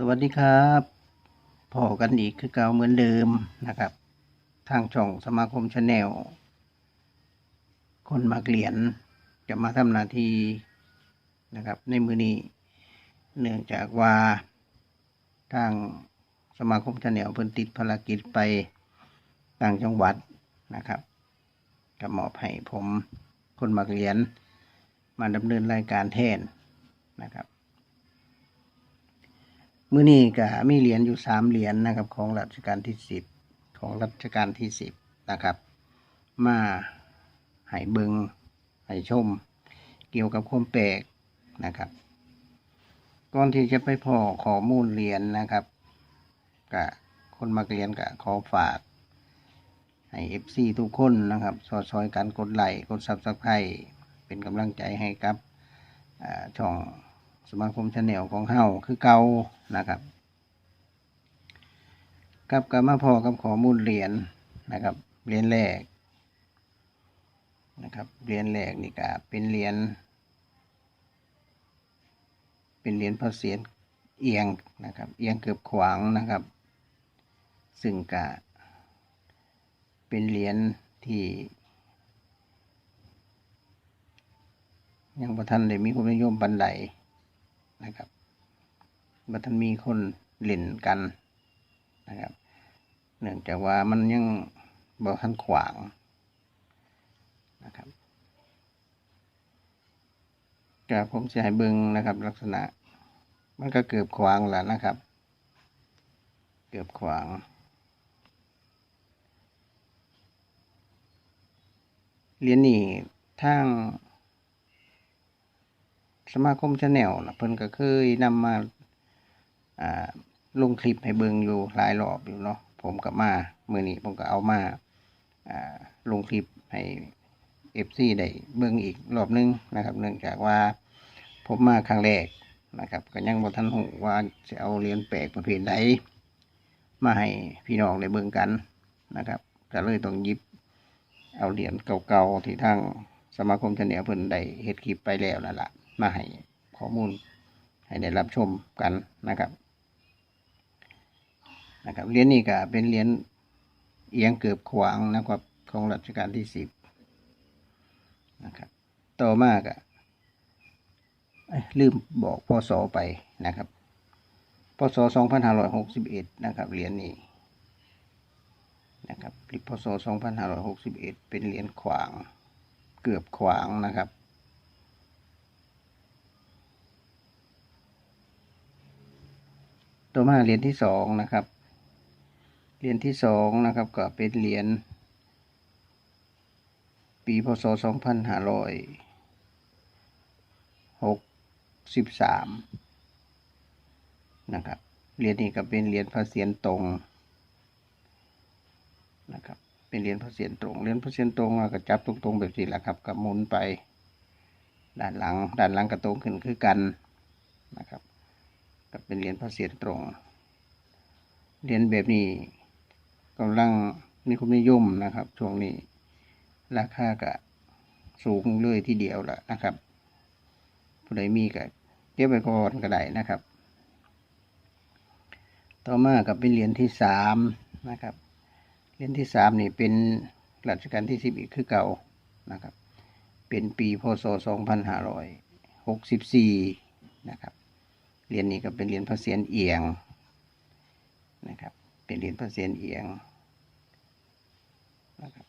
สวัสดีครับพอกันอีกคือเก่าเหมือนเดิมนะครับ ทางช่องสมาคมชาแนล คนมักเหรียญจะมาทำหน้าที่นะครับ ในมือนี้ เนื่องจากว่า ทางสมาคมชาแนลเพิ่นติดภารกิจไปต่างจังหวัดนะครับกับมอบให้ผมคนมักเหรียญมาดำเนินรายการแทนนะครับ มื่อนี้ก็มีเหรียญอยู่สามเหรียญนะครับ ของรัชกาลที่สิบของรัชกาลที่สิบนะครับ มาให้เบิงให้ชม เกี่ยวกับความแปลกนะครับ ก่อนที่จะไปพอข้อมูลเหรียญนะครับกับคนมาเรียนกับขอฝากให้เอฟซีทุกคนนะครับซอยซอยๆกันกดไลค์กดซับสไครต์เป็นกำลังใจให้กับช่อง สมาคมชาแนลของเฮาคือเก่านะครับกับกับมาพอกับข้อมูลเหรียญนะครับเหรียญแรกนะครับเหรียญแรกนี่ก็เป็นเหรียญเป็นเหรียญพระเศียรเอียงนะครับเอียงเกือบขวางนะครับ ซึ่งก็เป็นเหรียญที่ ยังประทันได้มีความนิยมบันได นะครับบัทันมีคนเล่นกันนะครับ เนื่องจากว่ามันยังบ่ทันขวางนะครับกับผมจะให้เบิงนะครับ ลักษณะ มันก็เกือบขวางแล้วนะครับ เกือบขวางเรียนนี่ทาง สมาคมชาแนลนะเพิ่นก็เคยนำมาอ่าลงคลิปให้เบิ่งอยู่หลายรอบอยู่เนาะผมก็มามื้อนี้ผมก็เอามาอ่าลงคลิปให้ FC ได้เบิ่งอีกรอบหนึงนะครับ เนื่องจากว่าผมมาครั้งแรกนะครับก็ยังบ่ทันหูว่าจะเอาเหรียญแปลกประเภทใดมาให้พี่น้องได้เบิ่งกันนะครับก็เลยต้องยิบเอาเหรียญเก่าๆที่ทางสมาคมชาแนลเพิ่นได้เฮ็ดคลิปไปแล้วนั่นแหละ มาให้ข้อมูลให้ได้รับชมกันนะครับนะครับเหรียญนี้ก็เป็นเหรียญเอียงเกือบขวางนะครับของรัชกาลที่สิบนะครับต่อมาก็เอ้ยลืมบอกพศไปนะครับพศสองพันห้าร้อยหกสิบเอ็ดนะครับเหรียญนี้นะครับพศสองพันห้าร้อยหกสิบเอ็ดเป็นเหรียญขวางเกือบขวางนะครับ ต่อมาเหรียญที่สองนะครับ เหรียญที่สองนะครับก็เป็นเหรียญปีพศสองพันห้าร้อยหกสิบสามนะครับ เหรียญนี้ก็เป็นเหรียญพระเศียรตรงนะครับ เป็นเหรียญพระเศียรตรง เหรียญพระเศียรตรงก็จับตรงๆแบบนี้แหละครับกับหมุนไป ด้านหลัง ด้านหลังกระตรงขึ้นคือกันนะครับ ก็เป็นเหรียญพระเศียรตรง เหรียญแบบนี้กำลังมีความนิยมนะครับ ช่วงนี้ ราคาก็สูงเลยทีเดียวแหละนะครับ ผู้ใดมีก็เก็บไว้ก่อนก็ได้นะครับ ต่อมาก็เป็นเหรียญที่สามนะครับ เหรียญที่สามนี่เป็นรัชกาลที่สิบอีกคือเก่านะครับ เป็นปีพศสองพันห้าร้อยหกสิบสี่นะครับ เหรียญนี้ก็เป็นเหรียญพระเศียรเอียงนะครับ เป็นเหรียญพระเศียรเอียงนะครับ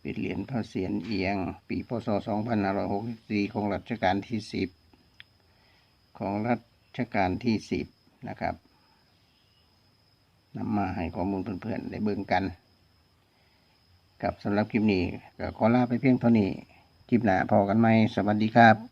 เป็นเหรียญพระเศียรเอียง ปีพศ 2564 ของรัชกาลที่ 10 ของรัชกาลที่ 10 นะครับนำมาให้ข้อมูลเพื่อนๆได้เบิ่งกัน กับสำหรับคลิปนี้ก็ขอลาไปเพียงเท่านี้ คลิปหน้าพอกันไหมสวัสดีครับ